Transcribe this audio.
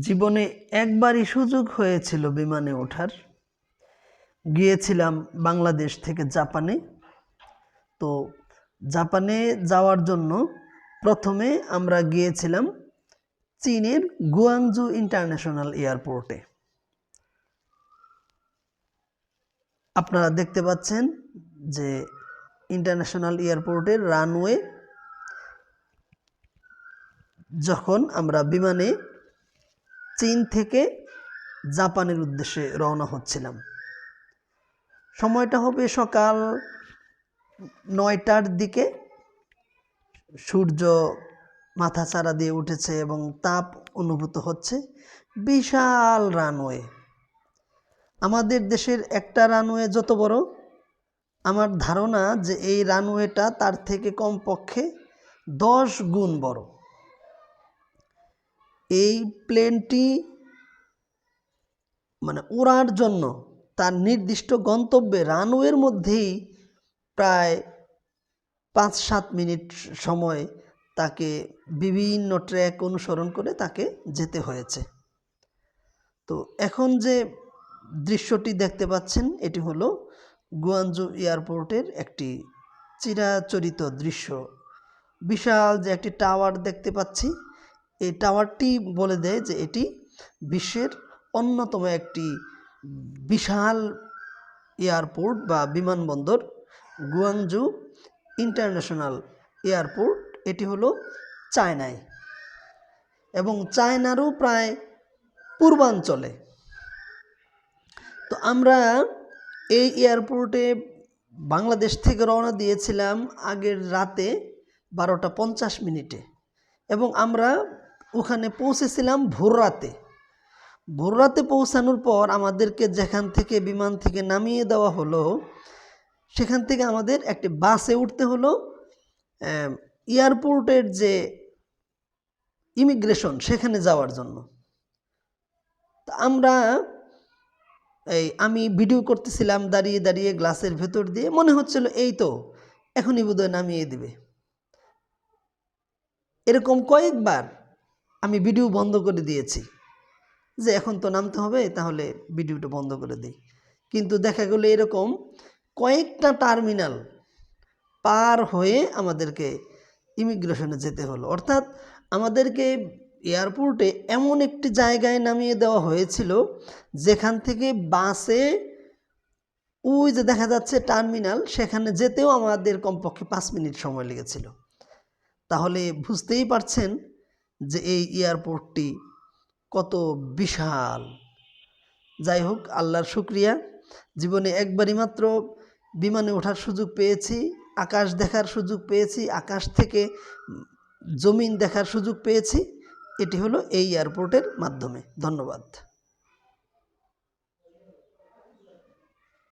জীবনে একবারই সুযোগ হয়েছিল বিমানে ওঠার। গিয়েছিলাম বাংলাদেশ থেকে জাপানে। তো জাপানে যাওয়ার জন্য প্রথমে আমরা গিয়েছিলাম চীনের গুয়াংজু ইন্টারন্যাশনাল এয়ারপোর্টে। আপনারা দেখতে পাচ্ছেন যে ইন্টারন্যাশনাল এয়ারপোর্টের রানওয়ে যখন আমরা বিমানে চীন থেকে জাপানের উদ্দেশ্যে রওনা হচ্ছিলাম। সময়টা হবে সকাল নয়টার দিকে। সূর্য মাথা চারা দিয়ে উঠেছে এবং তাপ অনুভূত হচ্ছে। বিশাল রানওয়ে। আমাদের দেশের একটা রানওয়ে যত বড়, আমার ধারণা যে এই রানওয়েটা তার থেকে কমপক্ষে দশ গুণ বড়। এই প্লেনটি মানে ওড়ার জন্য তার নির্দিষ্ট গন্তব্যে রানওয়ের মধ্যেই প্রায় পাঁচ সাত মিনিট সময় তাকে বিভিন্ন ট্র্যাক অনুসরণ করে তাকে যেতে হয়েছে। তো এখন যে দৃশ্যটি দেখতে পাচ্ছেন, এটি হলো গুয়ানজু এয়ারপোর্টের একটি চিরাচরিত দৃশ্য। বিশাল যে একটি টাওয়ার দেখতে পাচ্ছি এই টাওয়ারটি বলে দেয় যে এটি বিশ্বের অন্যতম একটি বিশাল এয়ারপোর্ট বা বিমানবন্দর গুয়াংজু ইন্টারন্যাশনাল এয়ারপোর্ট। এটি হলো চায়নায় এবং চায়নারও প্রায় পূর্বাঞ্চলে। তো আমরা এই এয়ারপোর্টে বাংলাদেশ থেকে রওনা দিয়েছিলাম আগের রাতে বারোটা পঞ্চাশ মিনিটে এবং আমরা ওখানে পৌঁছেছিলাম ভোর রাতে। ভোর রাতে পৌঁছানোর পর আমাদেরকে যেখান থেকে বিমান থেকে নামিয়ে দেওয়া হলো, সেখান থেকে আমাদের একটি বাসে উঠতে হলো। এয়ারপোর্টের যে ইমিগ্রেশন, সেখানে যাওয়ার জন্য। তা আমরা এই আমি ভিডিও করতেছিলাম দাঁড়িয়ে দাঁড়িয়ে গ্লাসের ভেতর দিয়ে, মনে হচ্ছিল এই তো, এখনই বোধহয় নামিয়ে দিবে। এরকম কয়েকবার আমি ভিডিও বন্ধ করে দিয়েছি। যে এখন তো নামতে হবে, তাহলে ভিডিওটা বন্ধ করে দিই। কিন্তু দেখা গেলো এরকম কয়েকটা টার্মিনাল পার হয়ে আমাদেরকে ইমিগ্রেশনে যেতে হলো। অর্থাৎ আমাদেরকে এয়ারপোর্টে এমন একটি জায়গায় নামিয়ে দেওয়া হয়েছিল, যেখান থেকে বাসে ওই যে দেখা যাচ্ছে টার্মিনাল, সেখানে যেতেও আমাদের কমপক্ষে পাঁচ মিনিট সময় লেগেছিল। তাহলে বুঝতেই পারছেন যে এই এয়ারপোর্টটি কত বিশাল। যাই হোক আল্লাহর শুক্রিয়া। জীবনে একবারই মাত্র বিমানে ওঠার সুযোগ পেয়েছি, আকাশ দেখার সুযোগ পেয়েছি, আকাশ থেকে জমিন দেখার সুযোগ পেয়েছি। এটি হলো এই এয়ারপোর্টের মাধ্যমে। ধন্যবাদ।